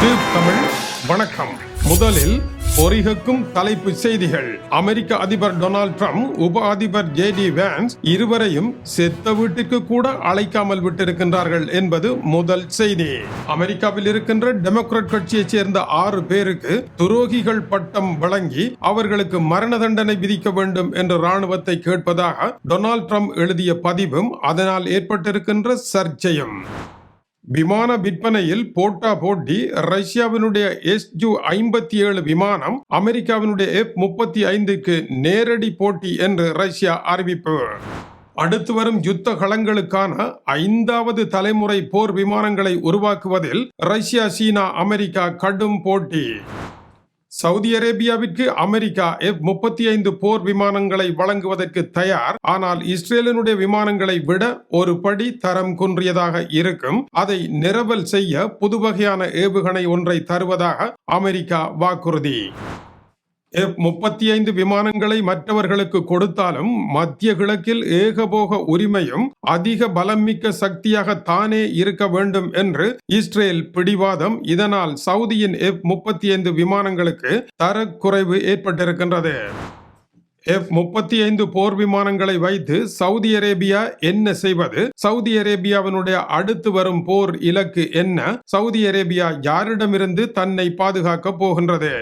Tube Tamil. வணக்கம். முதலில் பொறிகக்கும் தலைப்பு செய்திகள். அமெரிக்க அதிபர் டொனால்ட் ட்ரம்ப் உப அதிபர் ஜே டி வேன்ஸ் இருவரையும் செத்த வீட்டிற்கு கூட அழைக்காமல் விட்டிருக்கின்றார்கள் என்பது முதல் செய்தி. அமெரிக்காவில் இருக்கின்ற டெமோக்ராட் கட்சியைச் சேர்ந்த ஆறு பேருக்கு துரோகிகள் பட்டம் வழங்கி அவர்களுக்கு மரண தண்டனை விதிக்க வேண்டும் என்று ராணுவத்தை கேட்பதாக டொனால்ட் ட்ரம்ப் எழுதிய பதிவும் அதனால் ஏற்பட்டிருக்கின்ற சர்ச்சையும். விமான விற்பனையில் போட்டா போட்டி ரஷ்யாவினுடைய எஸ் ஜு ஐம்பத்தி ஏழு விமானம் அமெரிக்காவினுடைய எஃப் முப்பத்தி ஐந்துக்கு நேரடி போட்டி என்று ரஷ்யா அறிவிப்பு. அடுத்து வரும் யுத்த களங்களுக்கான ஐந்தாவது தலைமுறை போர் விமானங்களை உருவாக்குவதில் ரஷ்யா சீனா அமெரிக்கா கடும் போட்டி. சவுதி அரேபியாவிற்கு அமெரிக்கா எஃப் முப்பத்தி ஐந்து போர் விமானங்களை வழங்குவதற்கு தயார். ஆனால் இஸ்ரேலினுடைய விமானங்களை விட ஒரு படி தரம் குன்றியதாக இருக்கும். அதை நிரவல் செய்ய புது வகையான ஏவுகணை ஒன்றை தருவதாக அமெரிக்கா வாக்குறுதி. முப்பத்தி ஐந்து விமானங்களை மற்றவர்களுக்கு கொடுத்தாலும் மத்திய கிழக்கில் ஏகபோக உரிமையும் அதிக பலமிக்க சக்தியாக தானே இருக்க வேண்டும் என்று இஸ்ரேல் பிடிவாதம் இதனால் சவுதியின் எஃப் முப்பத்தி ஐந்து விமானங்களுக்கு தரக்குறைவு ஏற்பட்டிருக்கின்றது. எஃப் முப்பத்தி ஐந்து போர் விமானங்களை வைத்து சவுதி அரேபியா என்ன செய்வது? சவுதி அரேபியாவினுடைய அடுத்து வரும் போர் இலக்கு என்ன? சவுதி அரேபியா யாரிடமிருந்து தன்னை பாதுகாக்க போகின்றது?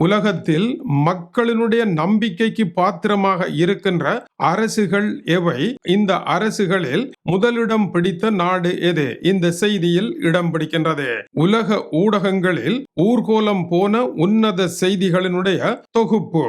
உலகத்தில் மக்களினுடைய நம்பிக்கைக்கு பாத்திரமாக இருக்கின்ற அரசுகள் எவை? இந்த அரசுகளில் முதலிடம் பிடித்த நாடு எது? இந்த செய்தியில் இடம் பிடிக்கின்றது. உலக ஊடகங்களில் ஊர்கோலம் போன உன்னத செய்திகளினுடைய தொகுப்பு.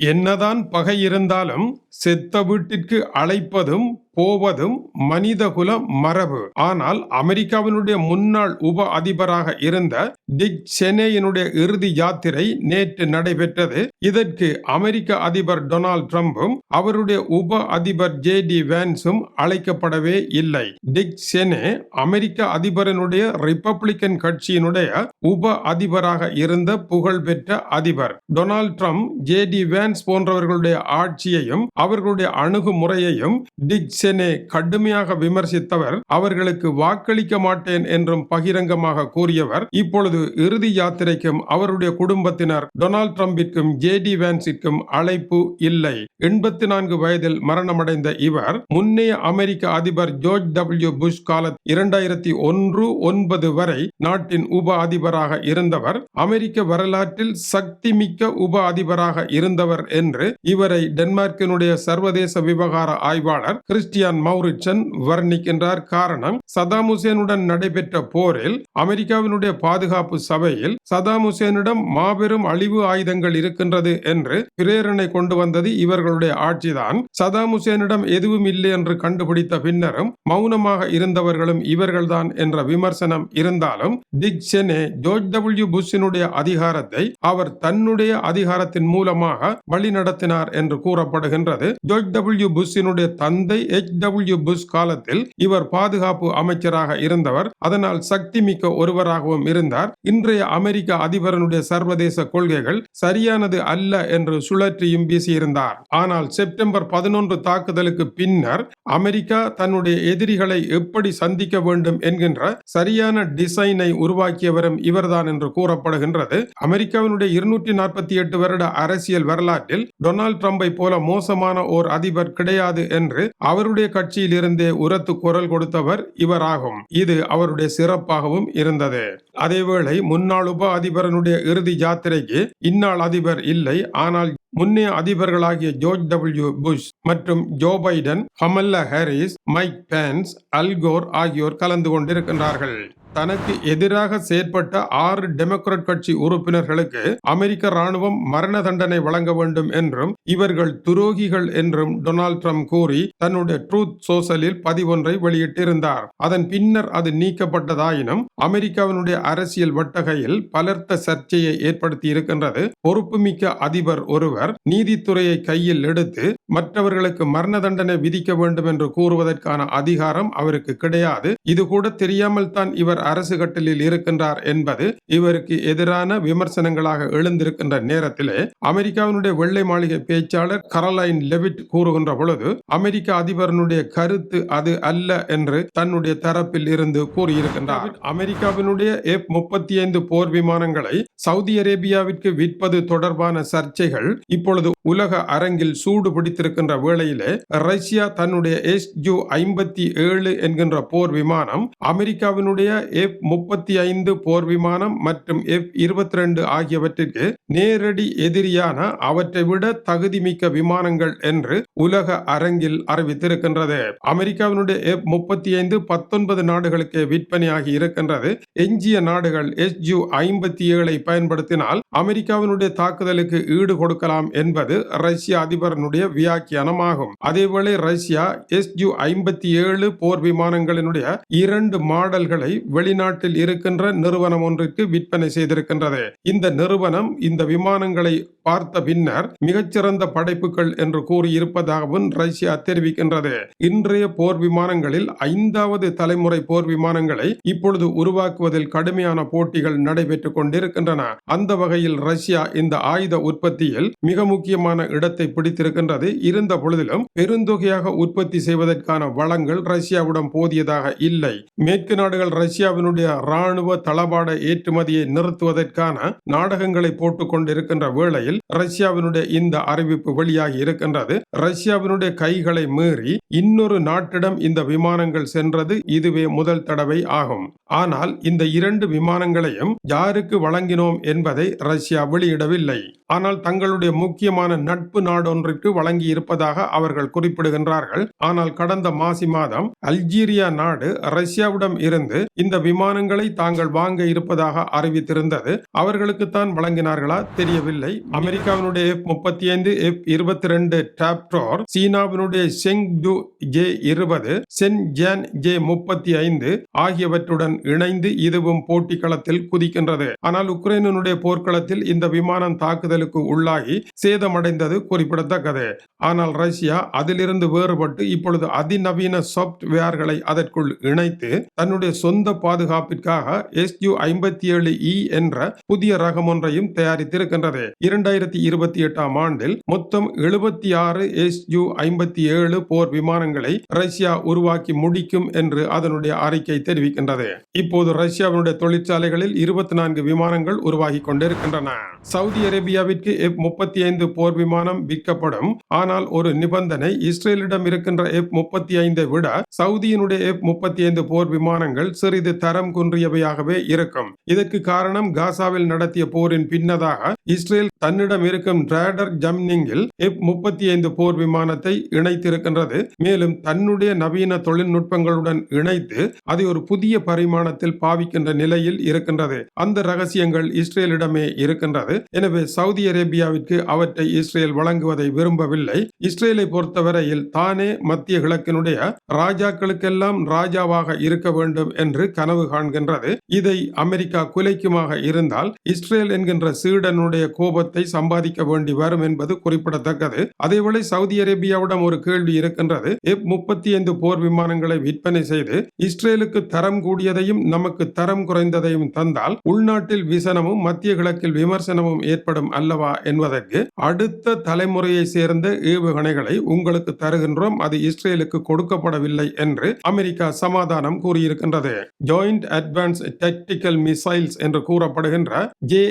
என்னதான் பகை இருந்தாலும் செத்த வீட்டிற்கு அழைப்பதும் போவதும் மனிதகுல மரபு. ஆனால் அமெரிக்காவினுடைய முன்னாள் உப அதிபராக இருந்த டிக் செனேயினுடைய இறுதி யாத்திரை நேற்று நடைபெற்றது. இதற்கு அமெரிக்க அதிபர் டொனால்ட் ட்ரம்பும் அவருடைய உப அதிபர் ஜே டி வேன்ஸும் அழைக்கப்படவே இல்லை. டிக் செனே அமெரிக்க அதிபரனுடைய ரிப்பப்ளிக்கன் கட்சியினுடைய உப அதிபராக இருந்த புகழ்பெற்ற அதிபர். Donald Trump J D Vance போன்றவர்களுடைய ஆட்சியையும் அவர்களுடைய அணுகுமுறையையும் டிக்செனே கடுமையாக விமர்சித்தவர் அவர்களுக்கு வாக்களிக்க மாட்டேன் என்றும் பகிரங்கமாக கூறியவர். இப்பொழுது இறுதி யாத்திரைக்கும் அவருடைய குடும்பத்தினர் டொனால்ட் ட்ரம்பிற்கும் ஜே டி வேன்ஸிற்கும் அழைப்பு இல்லை. எண்பத்தி நான்கு வயதில் மரணமடைந்த இவர் முன்னைய அமெரிக்க அதிபர் ஜோர்ஜ் டபிள்யூ புஷ் கால இரண்டாயிரத்தி ஒன்று ஒன்பது வரை நாட்டின் உப அதிபராக இருந்தவர் அமெரிக்க வரலாற்றில் சக்தி மிக்க உப அதிபராக இருந்தவர் என்று இவரை டென்மார்க்கினுடைய சர்வதேச விவகார ஆய்வாளர் கிறிஸ்டியான் மௌரிச்சன் வர்ணிக்கின்றார் காரணம் சதாம் ஹுசேனுடன் நடைபெற்ற போரில் அமெரிக்காவினுடைய பாதுகாப்பு சபையில் சதாம் ஹுசேனிடம் மாபெரும் அழிவு ஆயுதங்கள் இருக்கின்றது என்று பிரேரணை கொண்டு வந்தது இவர்களுடைய ஆட்சிதான். சதாம் ஹுசேனிடம் எதுவும் இல்லை என்று கண்டுபிடித்த பின்னரும் மௌனமாக இருந்தவர்களும் இவர்கள்தான் என்ற விமர்சனம் இருந்தாலும் டிக் செனே ஜோர்ஜ் டபிள்யூ புஷினுடைய அதிகாரத்தை அவர் தன்னுடைய அதிகாரத்தின் மூலமாக வழிநடத்தினார் என்று கூறப்படுகின்றது. ஜோர்ஜ் டபிள்யூ புஷ்ஷினுடைய தந்தை எச் டபிள்யூ புஷ் காலத்தில் இவர் பாதுகாப்பு அமைச்சராக இருந்தவர். அதனால் சக்தி மிக்க ஒருவராகவும் இருந்தார். இன்றைய அமெரிக்க அதிபரனுடைய சர்வதேச கொள்கைகள் சரியானது அல்ல என்று சுழற்றியும் வீசியிருந்தார். ஆனால் செப்டம்பர் பதினொன்று தாக்குதலுக்கு பின்னர் அமெரிக்கா தன்னுடைய எதிரிகளை எப்படி சந்திக்க வேண்டும் என்கின்ற சரியான டிசைனை உருவாக்கியவரும் இவர்தான் என்று கூறப்படுகின்றது. அமெரிக்காவினுடைய இருநூற்றி நாற்பத்தி எட்டு வருட அரசியல் வரலாற்றில் டொனால்ட் ட்ரம்பை போல மோசமான ஓர் அதிபர் கிடையாது என்று அவருடைய கட்சியில் இருந்தே உரத்து குரல் கொடுத்தவர் இவராகும். இது அவருடைய சிறப்பாகவும் இருந்தது. அதேவேளை முன்னாள் உப அதிபரனுடைய இறுதி யாத்திரைக்கு இந்நாள் அதிபர் இல்லை. ஆனால் முன்னைய அதிபர்களாகிய ஜோர்ஜ் டபிள்யூ புஷ் மற்றும் Joe Biden Kamala Harris Mike Pence Al Gore ஆகியோர் கலந்து கொண்டிருக்கின்றார்கள். தனக்கு எதிராக செயற்பட்ட ஆறு டெமோக்ராட் கட்சி உறுப்பினர்களுக்கு அமெரிக்க ராணுவம் மரண தண்டனை வழங்க வேண்டும் என்றும் இவர்கள் துரோகிகள் என்றும் டொனால்ட் ட்ரம்ப் கூறி தன்னுடைய ட்ரூத் சோசலில் பதிவொன்றை வெளியிட்டிருந்தார். அதன் பின்னர் அது நீக்கப்பட்டதாயினும் அமெரிக்காவினுடைய அரசியல் வட்டகையில் பலர்த்த சர்ச்சையை ஏற்படுத்தி இருக்கின்றது பொறுப்புமிக்க அதிபர் ஒருவர் நீதித்துறையை கையில் எடுத்து மற்றவர்களுக்கு மரண தண்டனை விதிக்க வேண்டும் என்று கூறுவதற்கான அதிகாரம் அவருக்கு கிடையாது. இது கூட தெரியாமல் தான் இவர் அரசு கட்டலில் இருக்கின்றார் என்பது இவருக்கு எதிரான விமர்சனங்களாக எழுந்திருக்கின்ற நேரத்திலே அமெரிக்காவினுடைய வெள்ளை மாளிகை பேச்சாளர் கரலைன் லெவிட் கூறுகின்ற பொழுது அமெரிக்க அதிபரனுடைய கருத்து அது அல்ல என்று தன்னுடைய தரப்பில் இருந்து கூறியிருக்கின்றார். அமெரிக்காவினுடைய எஃப் முப்பத்தி ஐந்து போர் விமானங்களை சவுதி அரேபியாவிற்கு விற்பது தொடர்பான சர்ச்சைகள் இப்பொழுது உலக அரங்கில் சூடு வைத்திருக்கின்ற வேளையிலே ரஷ்யா தன்னுடைய எஸ் ஜூ ஐம்பத்தி ஏழு என்கின்ற போர் விமானம் அமெரிக்காவினுடைய எஃப் முப்பத்தி ஐந்து போர் விமானம் மற்றும் எஃப் இருபத்தி ரெண்டு ஆகியவற்றிற்கு நேரடி எதிரியான அவற்றை விட தகுதிமிக்க விமானங்கள் என்று உலக அரங்கில் அறிவித்திருக்கின்றது. அமெரிக்காவினுடைய எஃப் முப்பத்தி ஐந்து பத்தொன்பது நாடுகளுக்கு விற்பனையாகி இருக்கின்றது. எஞ்சிய நாடுகள் எஸ் ஜூ ஐம்பத்தி ஏழை பயன்படுத்தினால் அமெரிக்காவினுடைய தாக்குதலுக்கு ஈடு கொடுக்கலாம் என்பது ரஷ்ய அதிபரனுடைய வியாக்கியானமாகும் அதேவேளை ரஷ்யா எஸ் ஐம்பத்தி ஏழு போர் விமானங்களினுடைய இரண்டு மாடல்களை வெளிநாட்டில் இருக்கின்ற நிறுவனம் ஒன்றிற்கு விற்பனை செய்திருக்கின்றது. இந்த நிறுவனம் இந்த விமானங்களை பார்த்த பின்னர் மிகச்சிறந்த படைப்புகள் என்று கூறியிருப்பதாகவும் ரஷ்யா தெரிவிக்கின்றது. இன்றைய போர் விமானங்களில் ஐந்தாவது தலைமுறை போர் விமானங்களை இப்பொழுது உருவாக்குவதில் கடுமையான போட்டிகள் நடைபெற்றுக் கொண்டிருக்கின்றன. அந்த வகையில் ரஷ்யா இந்த ஆயுத உற்பத்தியில் மிக முக்கியமான இடத்தை பிடித்திருக்கின்றது. இருந்த பொழுதிலும் பெருந்தொகையாக உற்பத்தி செய்வதற்கான வளங்கள் ரஷ்யாவுடன் போதியதாக இல்லை. மேற்கு நாடுகள் ரஷ்யாவினுடைய ராணுவ தளபாட ஏற்றுமதியை நிறுத்துவதற்கான நாடகங்களை போட்டுக் கொண்டிருக்கின்ற வேளையில் ரஷ்யாவினுடைய இந்த அறிவிப்பு வெளியாகி இருக்கின்றது. ரஷ்யாவினுடைய கைகளை மீறி இன்னொரு நாட்டிடம் இந்த விமானங்கள் சென்றது இதுவே முதல் தடவை ஆகும். ஆனால் இந்த இரண்டு விமானங்களையும் யாருக்கு வழங்கினோம் என்பதை ரஷ்யா வெளியிடவில்லை. ஆனால் தங்களுடைய முக்கியமான நட்பு நாடொன்றிற்கு வழங்கி இருப்பதாக அவர்கள் குறிப்பிடுகின்றார்கள். ஆனால் கடந்த மாசி மாதம் அல்ஜீரியா நாடு ரஷ்யாவிடம் இருந்து இந்த விமானங்களை தாங்கள் வாங்க இருப்பதாக அறிவித்திருந்தது. அவர்களுக்குத்தான் வழங்கினார்களா தெரியவில்லை. அமெரிக்காவினுடைய எஃப் முப்பத்தி ஐந்து எஃப் இருபத்தி ரெண்டு டாப்டோர் சீனாவினுடைய செங் டு ஜே இருபது சென் ஜான் ஜே முப்பத்தி ஐந்து ஆகியவற்றுடன் இணைந்து இதுவும் போட்டி களத்தில் குதிக்கின்றது. ஆனால் உக்ரைனுடைய போர்க்களத்தில் இந்த விமானம் தாக்குதலுக்கு உள்ளாகி சேதமடைந்தது குறிப்பிடத்தக்கது. ஆனால் ரஷ்யா அதிலிருந்து வேறுபட்டு இப்பொழுது அதிநவீன சாப்ட்வேர்களை அதற்குள் இணைத்து தன்னுடைய சொந்த பாதுகாப்பிற்காக எஸ் யூ ஐம்பத்தி ஏழு இ என்ற புதிய ரகம் ஒன்றையும் தயாரித்திருக்கின்றது. இரண்டாயிரத்தி இருபத்தி எட்டாம் ஆண்டில் மொத்தம் எழுபத்தி ஆறு எஸ் யூ ஐம்பத்தி ஏழு போர் விமானங்களை ரஷ்யா உருவாக்கி முடிக்கும் என்று அதனுடைய அறிக்கை தெரிவிக்கின்றது. இப்போது ரஷ்யாவினுடைய தொழிற்சாலைகளில் இருபத்தி நான்கு விமானங்கள் உருவாகி கொண்டிருக்கின்றன. சவுதி அரேபியாவிற்கு முப்பத்தி ஐந்து போர் விமானம் விற்கப்படும். ஆனால் ஆனால் ஒரு நிபந்தனை இஸ்ரேலிடம் இருக்கின்ற எஃப் முப்பத்தி ஐந்தை விட சவுதியினுடைய எஃப் முப்பத்தி ஐந்து போர் விமானங்கள் சிறிது தரம் குன்றியவையாகவே இருக்கும். இதற்கு காரணம் காசாவில் நடத்திய போரின் பின்னதாக இஸ்ரேல் தன்னிடம் இருக்கும் ரேடர் ஜம்னிங்கில் எஃப் முப்பத்தி ஐந்து போர் விமானத்தை இணைத்திருக்கின்றது. மேலும் தன்னுடைய நவீன தொழில்நுட்பங்களுடன் இணைத்து அதை ஒரு புதிய பரிமாணத்தில் பாவிக்கின்ற நிலையில் இருக்கின்றது. அந்த ரகசியங்கள் இஸ்ரேலிடமே இருக்கின்றது. எனவே சவுதி அரேபியாவிற்கு அவற்றை இஸ்ரேல் வழங்குவதை விரும்பவில்லை. இல்லை இஸ்ரேலை பொறுத்தவரையில் தானே மத்திய கிழக்கினுடைய ராஜாக்களுக்கெல்லாம் ராஜாவாக இருக்க வேண்டும் என்று கனவு காண்கின்றது. இதை அமெரிக்கா குலைக்குமாக இருந்தால் இஸ்ரேல் என்கின்ற சீடனுடைய கோபத்தை சம்பாதிக்க வேண்டி வரும் என்பது குறிப்பிடத்தக்கது. அதேவேளை சவுதி அரேபியாவிடம் ஒரு கேள்வி இருக்கின்றது. எஃப் முப்பத்தி ஐந்து போர் விமானங்களை விற்பனை செய்து இஸ்ரேலுக்கு தரம் கூடியதையும் நமக்கு தரம் குறைந்ததையும் தந்தால் உள்நாட்டில் விசனமும் மத்திய கிழக்கில் விமர்சனமும் ஏற்படும் அல்லவா என்பதற்கு அடுத்த தலைமுறையை சேர்ந்த ஏவுகணைகளை உங்களுக்கு தருகின்றோம். அது இஸ்ரேலுக்கு கொடுக்கப்படவில்லை என்று அமெரிக்கா சமாதானம் கூறியிருக்கின்றது. ஜாயிண்ட் அட்வான்ஸ் டெக்டிக்கல் மிசைல்ஸ் என்று கூறப்படுகின்ற ஜே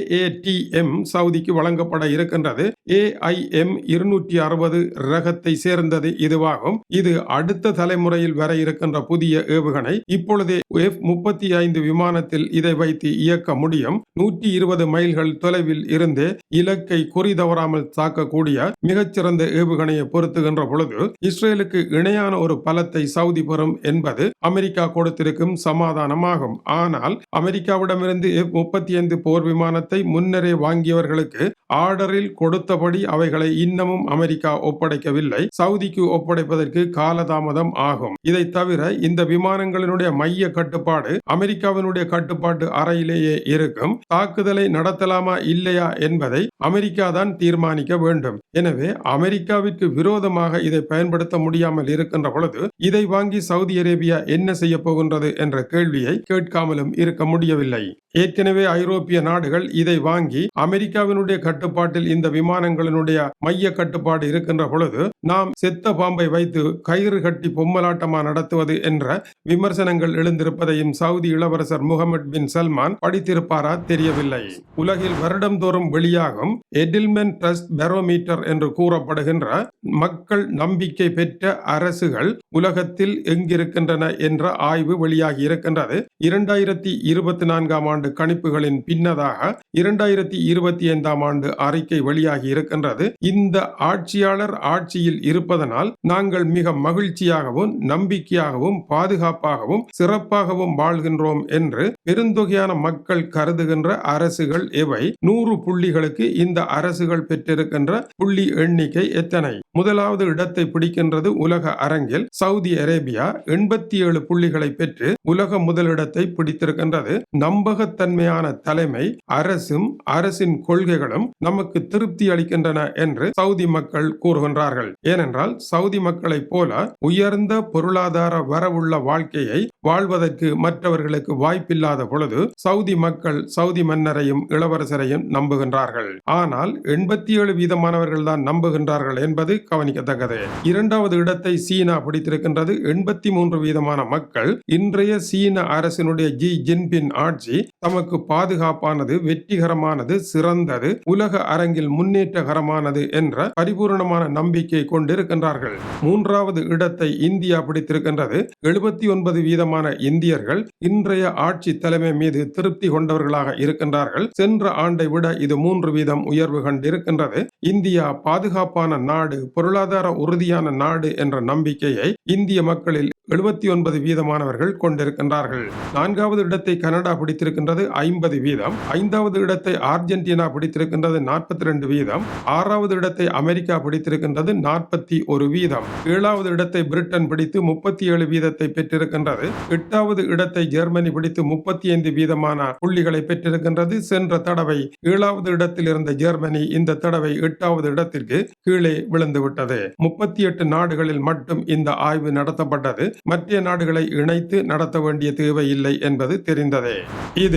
எம் சவுதிக்கு வழங்கப்பட இருக்கின்றது. ஏஐஎம் இருநூற்றி அறுபது ரகத்தை சேர்ந்தது இதுவாகும். இது அடுத்த தலைமுறையில் வர இருக்கின்ற புதிய ஏவுகணை. இப்பொழுதே எஃப் முப்பத்தி ஐந்து விமானத்தில் இதை வைத்து இயக்க முடியும். நூற்றி இருபது மைல்கள் தொலைவில் இருந்தே இலக்கை குறி தவறாமல் தாக்கக்கூடிய மிகச்சிறந்த ஏவு ஏவுகணையை பொருத்துகின்ற பொழுது இஸ்ரேலுக்கு இணையான ஒரு பலத்தை சவுதி பெறும் என்பது அமெரிக்கா கொடுத்திருக்கும் சமாதானமாகும். ஆனால் அமெரிக்காவிடமிருந்து முப்பத்தி ஐந்து போர் விமானத்தை முன்னரே வாங்கியவர்களுக்கு ஆர்டரில் கொடுத்தபடி அவைகளை இன்னமும் அமெரிக்கா ஒப்படைக்கவில்லை. சவுதிக்கு ஒப்படைப்பதற்கு காலதாமதம் ஆகும். இதை தவிர இந்த விமானங்களினுடைய மைய கட்டுப்பாடு அமெரிக்காவினுடைய கட்டுப்பாட்டு அறையிலேயே இருக்கும். தாக்குதலை நடத்தலாமா இல்லையா என்பதை அமெரிக்கா தான் தீர்மானிக்க வேண்டும். எனவே அமெரிக்க அமெரிக்காவிற்கு விரோதமாக இதை பயன்படுத்த முடியாமல் இருக்கின்ற பொழுது இதை வாங்கி சவுதி அரேபியா என்ன செய்ய போகின்றது என்ற கேள்வியை கேட்காமலும் இருக்க முடியவில்லை. ஏற்கனவே ஐரோப்பிய நாடுகள் இதை வாங்கி அமெரிக்காவினுடைய கட்டுப்பாட்டில் இந்த விமானங்களினுடைய மைய கட்டுப்பாடு இருக்கின்ற பொழுது நாம் செத்த பாம்பை வைத்து கயிறு கட்டி பொம்மலாட்டமா நடத்துவது என்ற விமர்சனங்கள் எழுந்திருப்பதையும் சவுதி இளவரசர் முகமது பின் சல்மான் படித்திருப்பாரா தெரியவில்லை. உலகில் வருடம்தோறும் வெளியாகும் எடில்மென் ட்ரஸ்ட் பெரோமீட்டர் என்று கூறப்படுகின்ற மக்கள் நம்பிக்கை பெற்ற அரசுகள் உலகத்தில் எங்கிருக்கின்றன என்ற ஆய்வு வெளியாகி இருக்கின்றது. இரண்டாயிரத்தி இருபத்தி நான்காம் ஆண்டு கணிப்புகளின் பின்னதாக இரண்டாயிரத்தி இருபத்தி ஐந்தாம் ஆண்டு அறிக்கை வெளியாகி இருக்கின்றது. இந்த ஆட்சியாளர் ஆட்சியில் இருப்பதனால் நாங்கள் மிக மகிழ்ச்சியாகவும் நம்பிக்கையாகவும் பாதுகாப்பாகவும் சிறப்பாகவும் வாழ்கின்றோம் என்று பெருந்தொகையான மக்கள் கருதுகின்ற அரசுகள் எவை? நூறு புள்ளிகளுக்கு இந்த அரசுகள் பெற்றிருக்கின்ற புள்ளி எண்ணிக்கை చెప్తానవి முதலாவது இடத்தை பிடிக்கின்றது உலக அரங்கில் சவுதி அரேபியா. எண்பத்தி ஏழு புள்ளிகளை பெற்று உலக முதலிடத்தை பிடித்திருக்கின்றது. நம்பகத்தன்மையான தலைமை அரசும் அரசின் கொள்கைகளும் நமக்கு திருப்தி அளிக்கின்றன என்று சவுதி மக்கள் கூறுகின்றார்கள். ஏனென்றால் சவுதி மக்களைப் போல உயர்ந்த பொருளாதார வரவுள்ள வாழ்க்கையை வாழ்வதற்கு மற்றவர்களுக்கு வாய்ப்பில்லாத பொழுது சவுதி மக்கள் சவுதி மன்னரையும் இளவரசரையும் நம்புகின்றார்கள். ஆனால் எண்பத்தி ஏழு வீதமானவர்கள் தான் நம்புகின்றார்கள் என்பது கவனிக்கத்தக்கது. இரண்டாவது இடத்தை சீனா பிடித்திருக்கின்றது. எண்பத்தி மூன்று வீதமான மக்கள் இன்றைய சீன அரசினுடைய ஜி ஜின்பின் ஆட்சி தமக்கு பாதுகாப்பானது வெற்றிகரமானது சிறந்தது உலக அரங்கில் முன்னேற்றகரமானது என்ற பரிபூர்ணமான நம்பிக்கை கொண்டிருக்கின்றார்கள். மூன்றாவது இடத்தை இந்தியா பிடித்திருக்கின்றது. எழுபத்தி ஒன்பது வீதமான இந்தியர்கள் இன்றைய ஆட்சி தலைமை மீது திருப்தி கொண்டவர்களாக இருக்கின்றார்கள். சென்ற ஆண்டை விட இது மூன்று வீதம் உயர்வு கண்டிருக்கின்றது. இந்தியா பாதுகாப்பான நாடு பொருளாதார உறுதியான நாடு என்ற நம்பிக்கையை இந்திய மக்களில் எழுபத்தி ஒன்பது வீதமானவர்கள் கொண்டிருக்கின்றார்கள். நான்காவது இடத்தை கனடா பிடித்திருக்கின்ற பிடித்திருக்கின்றது ஐம்பது வீதம். ஐந்தாவது இடத்தை அர்ஜென்டினா பிடித்திருக்கின்றது நாற்பத்தி ரெண்டு வீதம். ஆறாவது இடத்தை அமெரிக்கா பிடித்திருக்கின்றது நாற்பத்தி ஒரு வீதம். ஏழாவது இடத்தை பிரிட்டன் பிடித்து முப்பத்தி ஏழு வீதத்தை பெற்றிருக்கின்றது. எட்டாவது இடத்தை ஜெர்மனி பிடித்து முப்பத்தி ஐந்து வீதமான புள்ளிகளை பெற்றிருக்கின்றது. சென்ற தடவை ஏழாவது இடத்தில் இருந்த ஜெர்மனி இந்த தடவை எட்டாவது இடத்திற்கு கீழே விழுந்துவிட்டது. முப்பத்தி எட்டு நாடுகளில் மட்டும் இந்த ஆய்வு நடத்தப்பட்டது. மற்ற நாடுகளை இணைத்து நடத்த வேண்டிய தேவையில்லை என்பது தெரிந்ததே. இது